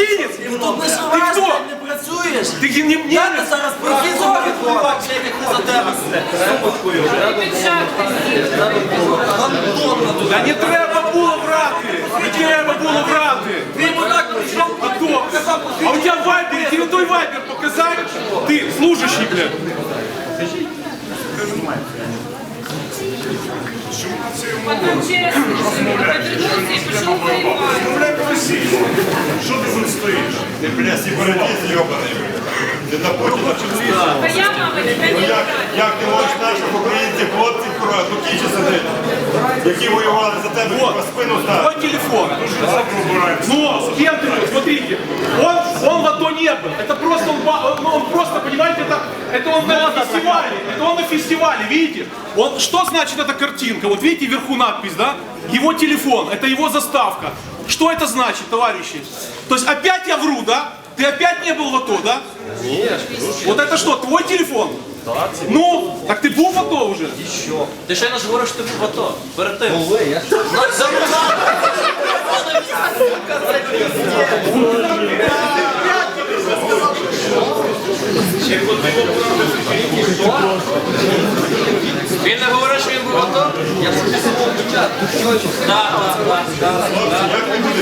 Ти тут не Ти живеш, хто? блядь, не працюєш. Ти не мені Я ти зараз професор відбував, блядь, за тебе. Та не треба було врати! Не треба було врати! Ти йому так прийшов, А то? А у тебя вайпер, тебе той вайпер показать? Ты, служащий, блядь. Потом через повернулся и пошел воевать. Що ти тут стоїш? Ти, бля, сепаратист йобаний. Ти на Путіна чи А я, мама, тебя не Ну як, играю. як ти можеш наших українців, хлопців, кроє, тут кічі сидить, які воювали за тебе, Вот. по спину стали. Вот телефон. Но с кем ты тут? Смотрите. Он, он в АТО не был. Это просто он, ба- он, он просто, понимаете, это, это он на фестивале. Это он на фестивале, видите? Он, что значит эта картинка? Вот видите вверху надпись, да? Его телефон, это его заставка. Что это значит, товарищи? То есть опять я вру, да? Ты опять не был в АТО, да? Нет. Вот это что, твой телефон? Ну, так ты был в АТО уже? Ти ще не ж говориш, що ти був в АТО. Перед тим. Він не говорить, що він